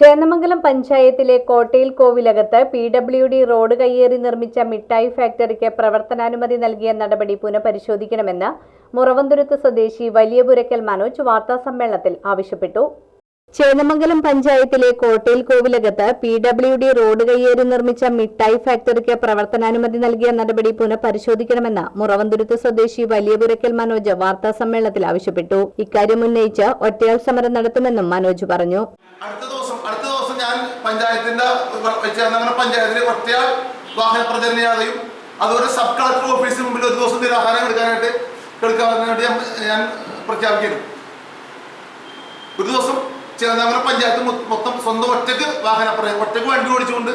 ചേന്നമംഗലം പഞ്ചായത്തിലെ കോട്ടയിൽ കോവിലകത്ത് പി ഡബ്ല്യു ഡി റോഡ് കയ്യേറി നിർമ്മിച്ച മിഠായി ഫാക്ടറിക്ക് പ്രവർത്തനാനുമതി നൽകിയ നടപടി പുനഃപരിശോധിക്കണമെന്ന് മുറവന്തുരുത്ത് സ്വദേശി വലിയപുരക്കൽ മനോജ് വാർത്താസമ്മേളനത്തിൽ ആവശ്യപ്പെട്ടു. ചേന്നമംഗലം പഞ്ചായത്തിലെ കോട്ടയിൽ കോവിലകത്ത് പി ഡബ്ല്യു ഡി റോഡ് കയ്യേറി നിർമ്മിച്ച മിഠായി ഫാക്ടറിക്ക് പ്രവർത്തനാനുമതി നൽകിയ നടപടി പുനഃപരിശോധിക്കണമെന്ന് മുറവന്തുരുത്ത് സ്വദേശി വലിയപുരക്കൽ മനോജ് വാർത്താ സമ്മേളനത്തിൽ ആവശ്യപ്പെട്ടു. ഇക്കാര്യം ഉന്നയിച്ച് ഒറ്റയാൾ സമരം നടത്തുമെന്നും മനോജ് പറഞ്ഞു. അടുത്ത ദിവസം അടുത്ത ദിവസം ഞാൻ പഞ്ചായത്തിന്റെ പഞ്ചായത്തിലെ ഒറ്റയാൾ വാഹന പ്രചരണ യാത്രയും അതുപോലെ സബ് കളക്ടർ ഓഫീസിന് മുമ്പിൽ ഒരു ദിവസം നിരാഹാരം എടുക്കാനായിട്ട് ഞാൻ ഞാൻ പ്രഖ്യാപിക്കുന്നു. ഒരു ദിവസം ചേന്നമംഗലം പഞ്ചായത്ത് മൊത്തം സ്വന്തം ഒറ്റയ്ക്ക് വാഹന ഒറ്റയ്ക്ക് വണ്ടി ഓടിച്ചുകൊണ്ട്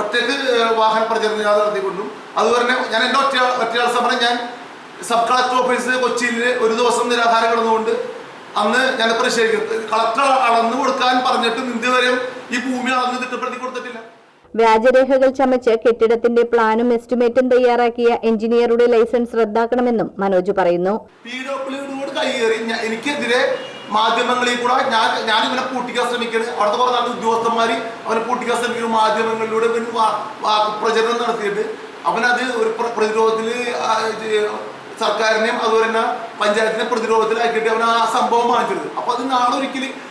ഒറ്റയ്ക്ക് വാഹന പ്രചരണം നടത്തിക്കൊണ്ടും. അതുപോലെ തന്നെ ഞാൻ എന്റെ ഒറ്റ ഒറ്റയാൾ സമരം ഞാൻ സബ് കളക്ടർ ഓഫീസ് കൊച്ചിയിൽ ഒരു ദിവസം നിരാഹാരം കിടന്നുകൊണ്ട് അന്ന് ഞാൻ പ്രതിഷേധിക്കുന്നത് കളക്ടർ അളന്നു കൊടുക്കാൻ പറഞ്ഞിട്ട് ഇന്ത്യവരെയും ഈ ഭൂമി അളന്ന് തിട്ടപ്പെടുത്തി കൊടുത്തിട്ടില്ല. വ്യാജരേഖകൾ ചമച്ച് കെട്ടിടത്തിന്റെ പ്ലാനും എസ്റ്റിമേറ്റും തയ്യാറാക്കിയ എഞ്ചിനീയറുടെ ലൈസൻസ് റദ്ദാക്കണമെന്നും മനോജ് പറയുന്നു. പി ഡബ്ല്യുഡിനോട് കൈയേറി എനിക്കെതിരെ മാധ്യമങ്ങളിൽ കൂടെ ഞാൻ ഞാൻ ഇവനെ പൂട്ടിക്കാൻ ശ്രമിക്കുന്നത് അവിടുത്തെ കുറേ നല്ല ഉദ്യോഗസ്ഥന്മാർ അവനെ പൂട്ടിക്കാൻ ശ്രമിക്കുന്നു മാധ്യമങ്ങളിലൂടെ ഇവൻ വാ- വാ- പ്രചരണം നടത്തിയിട്ട് അവനത് ഒരു പ്ര- പ്രതിരോധത്തിൽ സർക്കാരിനെയും അതുപോലെ തന്നെ പഞ്ചായത്തിനെ പ്രതിരോധത്തിലാക്കിയിട്ട് അവൻ ആ സംഭവം വാങ്ങിച്ചത് അപ്പൊ അത് നാളെ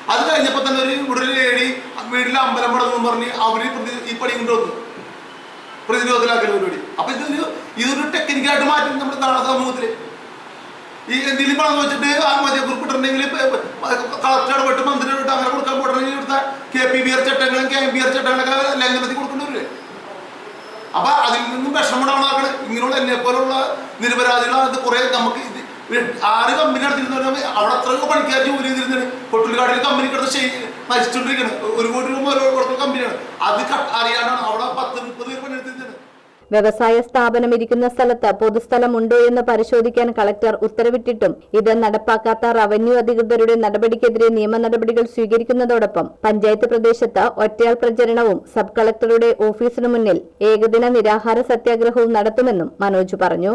അത് കഴിഞ്ഞപ്പോൾ തന്നെ ഒരു ഇവിടെ ഒരു ലേഡി വീട്ടിൽ അമ്പലം പടന്നു പറഞ്ഞ് അവർ ഈ പണി കൊണ്ടുവന്നു. പ്രതിരോധത്തിലാക്കുന്ന പരിപാടി. അപ്പൊ ഇതൊരു ഇതൊരു ടെക്നിക്കായിട്ട് മാറ്റും നമ്മുടെ നാളെ സമൂഹത്തിൽ. ഈ എന്തെങ്കിലും പണം വെച്ചിട്ട് ആത്മഹത്യ കുറിപ്പിട്ടുണ്ടെങ്കിൽ കളക്ടർ ഇടപെട്ട് മന്ത്രി വിട്ട് അങ്ങനെ കൊടുക്കാൻ പോയിട്ടുണ്ടെങ്കിൽ ഇവിടുത്തെ കെ പി ബി ആർ ചട്ടങ്ങളും കെ എം ബി ആർ ചട്ടങ്ങളൊക്കെ ലംഘനത്തിൽ കൊടുക്കേണ്ടവരില്ലേ അപ്പൊ അതിൽ നിന്നും വിഷമമുണ്ടാവണം ഇങ്ങനെയുള്ള എന്നെ പോലുള്ള നിരപരാധികളാണ് കുറെ നമുക്ക് ആറ് കമ്പനി നടത്തിയിരുന്ന അവിടെ അത്ര പണിക്കാർ ജോലി ചെയ്തിരുന്നത് കൊട്ടുകാടിൽ കമ്പനി കിടന്ന് നശിച്ചുകൊണ്ടിരിക്കുന്നത് ഒരു കോടി രൂപ ഓരോ കമ്പനിയാണ് അത് അറിയാനാണ് അവിടെ പത്ത് മുപ്പത് വ്യവസായ സ്ഥാപനം ഇരിക്കുന്ന സ്ഥലത്ത് പൊതുസ്ഥലം ഉണ്ടോ എന്ന് പരിശോധിക്കാൻ കളക്ടർ ഉത്തരവിട്ടിട്ടും ഇത് നടപ്പാക്കാത്ത റവന്യൂ അധികൃതരുടെ നടപടിക്കെതിരെ നിയമ നടപടികൾ സ്വീകരിക്കുന്നതോടൊപ്പം പഞ്ചായത്ത് പ്രദേശത്ത് ഒറ്റയാൾ പ്രചരണവും സബ് കളക്ടറുടെ ഓഫീസിനു മുന്നിൽ ഏകദിന നിരാഹാര സത്യാഗ്രഹവും നടത്തുമെന്നും മനോജ് പറഞ്ഞു.